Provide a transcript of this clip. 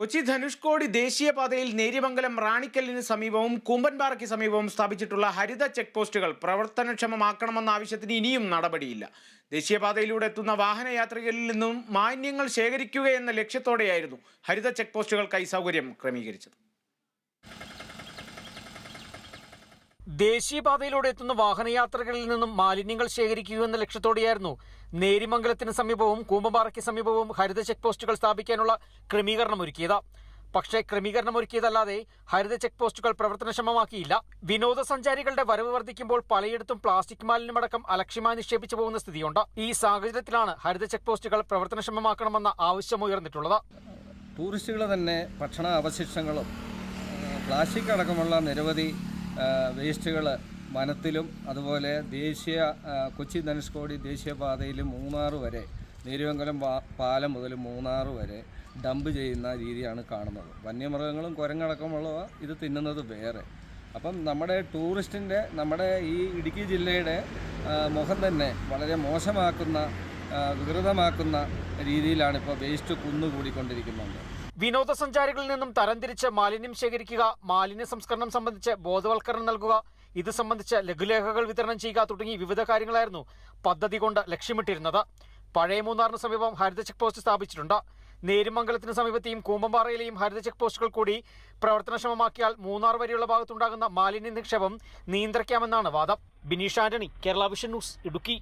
കൊച്ചി ധനുഷ്കോടി ദേശീയപാതയിൽ നേര്യമംഗലം റാണിക്കല്ലിന് സമീപവും കൂമ്പൻപാറയ്ക്ക് സമീപവും സ്ഥാപിച്ചിട്ടുള്ള ഹരിത ചെക്ക് പോസ്റ്റുകൾ പ്രവർത്തനക്ഷമമാക്കണമെന്ന ആവശ്യത്തിന് ഇനിയും നടപടിയില്ല. ദേശീയപാതയിലൂടെ എത്തുന്ന വാഹനയാത്രികരിൽ നിന്നും മാന്യങ്ങൾ ശേഖരിക്കുക എന്ന ലക്ഷ്യത്തോടെയായിരുന്നു ഹരിത ചെക്ക് പോസ്റ്റുകൾക്കായി സൗകര്യം ക്രമീകരിച്ചത്. ദേശീയപാതയിലൂടെ എത്തുന്ന വാഹനയാത്രകളിൽ നിന്നും മാലിന്യങ്ങൾ ശേഖരിക്കുക എന്ന ലക്ഷ്യത്തോടെയായിരുന്നു നേരിമംഗലത്തിന് സമീപവും കൂമ്പമ്പാറയ്ക്ക് സമീപവും ഹരിത ചെക്ക് പോസ്റ്റുകൾ സ്ഥാപിക്കാനുള്ള ക്രമീകരണം ഒരുക്കിയത്. പക്ഷേ ക്രമീകരണം ഒരുക്കിയതല്ലാതെ ഹരിത ചെക്ക് പോസ്റ്റുകൾ പ്രവർത്തനക്ഷമമാക്കിയില്ല. വിനോദസഞ്ചാരികളുടെ വരവ് വർദ്ധിക്കുമ്പോൾ പലയിടത്തും പ്ലാസ്റ്റിക് മാലിന്യമടക്കം അലക്ഷ്യമായി നിക്ഷേപിച്ചു പോകുന്ന സ്ഥിതിയുണ്ട്. ഈ സാഹചര്യത്തിലാണ് ഹരിത ചെക്ക് പോസ്റ്റുകൾ പ്രവർത്തനക്ഷമമാക്കണമെന്ന ആവശ്യം ഉയർന്നിട്ടുള്ളത്. ടൂറിസ്റ്റുകൾ തന്നെ ഭക്ഷണ അവശിഷ്ടങ്ങളും പ്ലാസ്റ്റിക് അടക്കമുള്ള നിരവധി വേസ്റ്റുകൾ വനത്തിലും അതുപോലെ ദേശീയ കൊച്ചി ധനുഷ്കോടി ദേശീയപാതയിൽ മൂന്നാറ് വരെ നീരുവെങ്കലം പാലം മുതൽ മൂന്നാറ് വരെ ഡംപ് ചെയ്യുന്ന രീതിയാണ് കാണുന്നത്. വന്യമൃഗങ്ങളും കുരങ്ങടക്കമുള്ളവ ഇത് തിന്നുന്നത് വേറെ. അപ്പം നമ്മുടെ ടൂറിസ്റ്റിന്റെ നമ്മുടെ ഈ ഇടുക്കി ജില്ലയുടെ മുഖം തന്നെ വളരെ മോശമാക്കുന്ന വികൃതമാക്കുന്ന രീതിയിലാണ് ഇപ്പോൾ വേസ്റ്റ് കുന്നുകൂടിക്കൊണ്ടിരിക്കുന്നുണ്ട്. വിനോദസഞ്ചാരികളിൽ നിന്നും തരംതിരിച്ച് മാലിന്യം ശേഖരിക്കുക മാലിന്യ സംസ്കരണം സംബന്ധിച്ച് ബോധവൽക്കരണം നൽകുക ഇത് സംബന്ധിച്ച് ലഘുലേഖകൾ വിതരണം ചെയ്യുക തുടങ്ങി വിവിധ കാര്യങ്ങളായിരുന്നു പദ്ധതി കൊണ്ട് ലക്ഷ്യമിട്ടിരുന്നത്. പഴയ മൂന്നാറിന് സമീപം ഹരിത ചെക്ക് പോസ്റ്റ് സ്ഥാപിച്ചിട്ടുണ്ട്. നേരുമംഗലത്തിന് സമീപത്തെയും കൂമ്പമ്പാറയിലെയും ഹരിത ചെക്ക് പോസ്റ്റുകൾ കൂടി പ്രവർത്തനക്ഷമമാക്കിയാൽ മൂന്നാർ വരെയുള്ള ഭാഗത്തുണ്ടാകുന്ന മാലിന്യ നിക്ഷേപം നിയന്ത്രിക്കാമെന്നാണ് വാദം. Bineesh Antony Kerala Vision News Idukki.